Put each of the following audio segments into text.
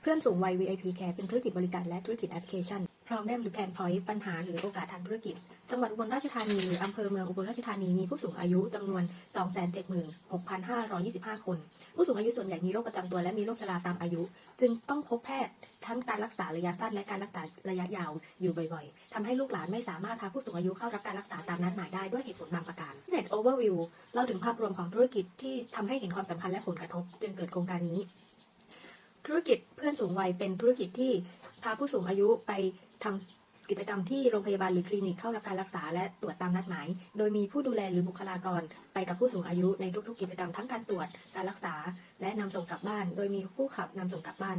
เพื่อนสูงวัย VIP Care เป็นธุรกิจบริการและธุรกิจแอปพลิเคชัน Problem หรือ Pain Point ปัญหาหรือโอกาสทางธุรกิจ จังหวัดอุบลราชธานีหรืออำเภอเมืองอุบลราชธานีมีผู้สูงอายุจำนวน 276,525 คน ผู้สูงอายุส่วนใหญ่มีโรคประจำตัวและมีโรคชราตามอายุ จึงต้องพบแพทย์ทั้งการรักษาระยะสั้นและการรักษาระยะยาวอยู่บ่อยๆทำให้ลูกหลานไม่สามารถพาผู้สูงอายุเข้ารับการรักษาตามนัดหมายได้ด้วยเหตุผลบางประการ Net Overview เล่าถึงภาพรวมของธุรกิจที่ทำให้เห็นความสำคัญและผลกระทบ จึงเกิดโครงการนี้ ธุรกิจเพื่อนสูงวัยเป็นธุรกิจที่พาผู้สูงอายุไปทำกิจกรรมที่โรงพยาบาลหรือคลินิกเข้ารับการรักษาและตรวจตามนัดหมาย โดยมีผู้ดูแลหรือบุคลากร ไปกับผู้สูงอายุในทุกๆ กิจกรรมทั้งการตรวจ การรักษา และนำส่งกลับบ้าน โดยมีผู้ขับนำส่งกลับบ้าน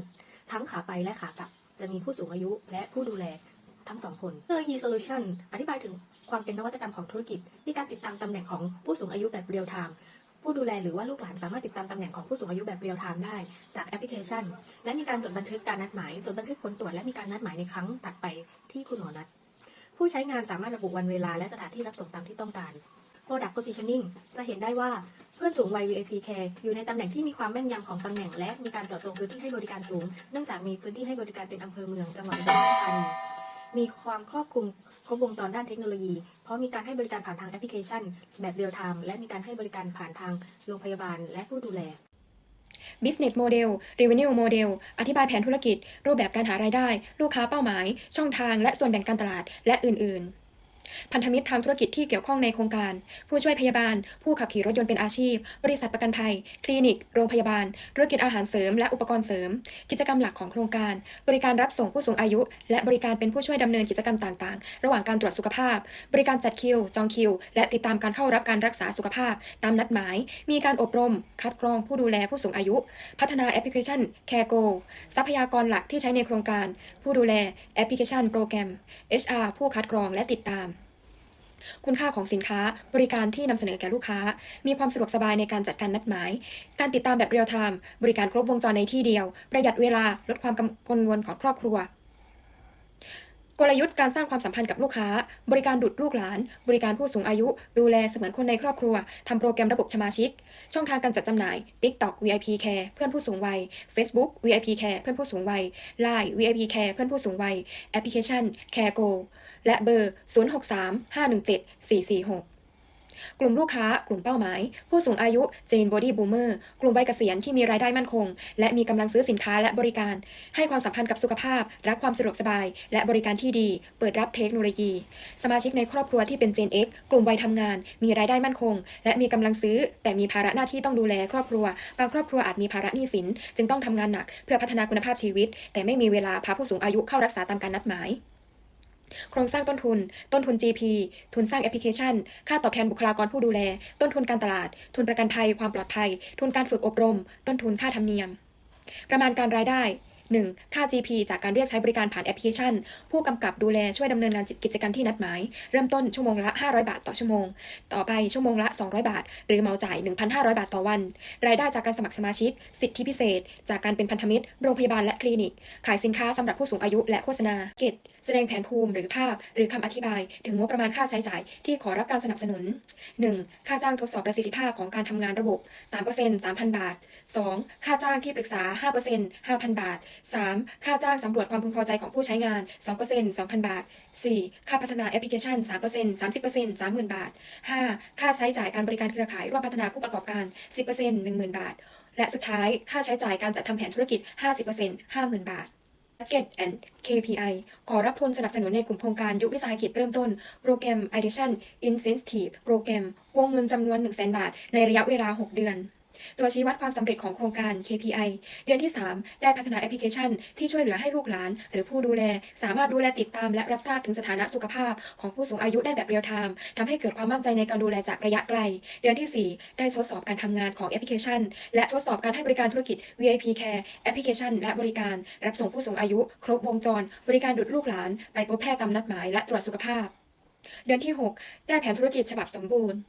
ทั้งขาไปและขากลับ จะมีผู้สูงอายุและผู้ดูแลทั้งสองคนเทคโนโลยีโซลูชันอธิบายถึงความเป็นนวัตกรรมของธุรกิจ มีการติดตามตำแหน่งของผู้สูงอายุแบบเรียลไทม์ ผู้ดูแลหรือว่าลูกหลานสามารถติดตามตำแหน่งของผู้สูงอายุแบบเรียลไทม์ได้จากแอปพลิเคชัน และมีการจดบันทึกการนัดหมาย จดบันทึกผลตรวจและมีการนัดหมายในครั้งถัดไปที่คุณหมอนัด ผู้ใช้งานสามารถระบุวันเวลาและสถานที่รับส่งตามที่ต้องการ Product Positioning จะเห็นได้ว่าเพื่อนสูงวัย VIP Care อยู่ในตำแหน่งที่มีความแม่นยำของตำแหน่ง และมีการเจาะจงพื้นที่ให้บริการสูง เนื่องจากมีพื้นที่ให้บริการเป็นอำเภอเมืองจังหวัดอุบลรธานี มีความครอบคลุมครบวงจรด้านเทคโนโลยี เพราะมีการให้บริการผ่านทางแอปพลิเคชัน แบบเรียลไทม์และมีการให้บริการผ่านทางโรงพยาบาลและผู้ดูแล Business Model Revenue Model อธิบายแผนธุรกิจ รูปแบบการหารายได้ ลูกค้าเป้าหมาย ช่องทางและส่วนแบ่งการตลาด และอื่น ๆ พันธมิตรทางธุรกิจที่เกี่ยวข้องในโครงการ ผู้ช่วยพยาบาล ผู้ขับขี่รถยนต์เป็นอาชีพ บริษัทประกันภัย คลินิก โรงพยาบาล ธุรกิจอาหารเสริม และอุปกรณ์เสริม กิจกรรมหลักของโครงการ บริการรับส่งผู้สูงอายุ และบริการเป็นผู้ช่วยดำเนินกิจกรรมต่างๆ ระหว่างการตรวจสุขภาพ บริการจัดคิว จองคิว และติดตามการเข้ารับการรักษาสุขภาพ ตามนัดหมาย มีการอบรม คัดกรองผู้ดูแลผู้สูงอายุ พัฒนาแอปพลิเคชัน CareGo ทรัพยากรหลักที่ใช้ในโครงการ ผู้ดูแลแอปพลิเคชันโปรแกรม HR ผู้คัดกรองและติดตาม คุณค่าของสินค้า บริการที่นำเสนอแก่ลูกค้า มีความสะดวกสบายในการจัดการนัดหมาย การติดตามแบบเรียลไทม์บริการครบวงจรในที่เดียว ประหยัดเวลาลดความกังวลของครอบครัว กลยุทธ์การสร้างความสัมพันธ์กับลูกค้า บริการดุดลูกหลาน บริการผู้สูงอายุ ดูแลเสมือนคนในครอบครัว ทำโปรแกรมระบบสมาชิก ช่องทางการจัดจำหน่าย TikTok VIP Care เพื่อนผู้สูงวัย Facebook VIP Care เพื่อนผู้สูงวัย Line VIP Care เพื่อนผู้สูงวัย แอปพลิเคชัน CareGo และเบอร์ 0635174446 กลุ่มลูกค้ากลุ่มเป้าหมาย ผู้สูงอายุ Jane Body Boomer กลุ่มวัยเกษียณที่มีรายได้มั่นคง และมีกำลังซื้อสินค้าและบริการ ให้ความสัมพันธ์กับสุขภาพ รักความสะดวกสบาย และบริการที่ดี เปิดรับเทคโนโลยี สมาชิกในครอบครัวที่เป็น Gen X กลุ่มวัยทำงาน มีรายได้มั่นคง และมีกำลังซื้อ แต่มีภาระหน้าที่ต้องดูแลครอบครัวบางครอบครัวอาจมีภาระหนี้สิน จึงต้องทำงานหนัก เพื่อพัฒนาคุณภาพชีวิต แต่ไม่มีเวลาพาผู้สูงอายุเข้ารักษาตามการนัดหมาย โครงสร้างต้นทุน ต้นทุน GP ทุนสร้างแอปพลิเคชัน ค่าตอบแทนบุคลากรผู้ดูแล ต้นทุนการตลาด ทุนประกันภัย ความปลอดภัย ทุนการฝึกอบรม ต้นทุนค่าธรรมเนียม ประมาณการรายได้ 1. ค่า GP จากการเรียกใช้บริการผ่านแอปพลิเคชัน ผู้กำกับดูแลช่วยดำเนินงานกิจกรรมที่นัดหมาย เริ่มต้นชั่วโมงละ 500 บาทต่อชั่วโมง ต่อไปชั่วโมงละ 200 บาท หรือเหมาจ่าย 1,500 บาทต่อวัน รายได้จากการสมัครสมาชิก สิทธิพิเศษ จากการเป็นพันธมิตร โรงพยาบาลและคลินิก ขายสินค้าสำหรับผู้สูงอายุและโฆษณาเกตแสดงแผนภูมิหรือภาพ หรือคำอธิบาย ถึงงบประมาณค่าใช้จ่ายที่ขอรับการสนับสนุน 1. ค่าจ้างทดสอบประสิทธิภาพของการทำงานระบบ 3% 3,000 บาท 2. ค่าจ้างที่ปรึกษา 5% 5,000 บาท 3. ค่าจ้างสำรวจความพึงพอใจของผู้ใช้งาน 2% 2,000 บาท 4. ค่าพัฒนาแอปพลิเคชัน 3% 30% 30,000 บาท 5. ค่าใช้จ่ายการบริการเครือข่ายร่วมพัฒนาผู้ประกอบการ 10% 10,000 บาท และสุดท้าย ค่าใช้จ่ายการจัดทำแผนธุรกิจ 50% 50,000 บาท Target and KPI ขอรับทุนสนับสนุนในกลุ่มโครงการยุควิสาหกิจเริ่มต้น โปรแกรม Edition Incentive โปรแกรมวงเงินจำนวน 1,000 0 บาท ในระยะเวลา 6 เดือน ตัวชี้วัดความสำเร็จของโครงการ KPI เดือนที่ 3 ได้พัฒนาแอปพลิเคชัน ที่ช่วยเหลือให้ลูกหลาน หรือผู้ดูแล สามารถดูแลติดตามและรับทราบถึงสถานะสุขภาพ ของผู้สูงอายุได้แบบเรียลไทม์ทำให้เกิดความมั่นใจในการดูแลจากระยะไกล เดือนที่ 4 ได้ทดสอบการทำงานของแอปพลิเคชัน และทดสอบการให้บริการธุรกิจ VIP Care แอปพลิเคชัน และบริการรับส่งผู้สูงอายุ ครบวงจร บริการดุจลูกหลาน ไปพบแพทย์ตามนัดหมายและตรวจสุขภาพ เดือนที่ 6 ได้แผนธุรกิจฉบับสมบูรณ์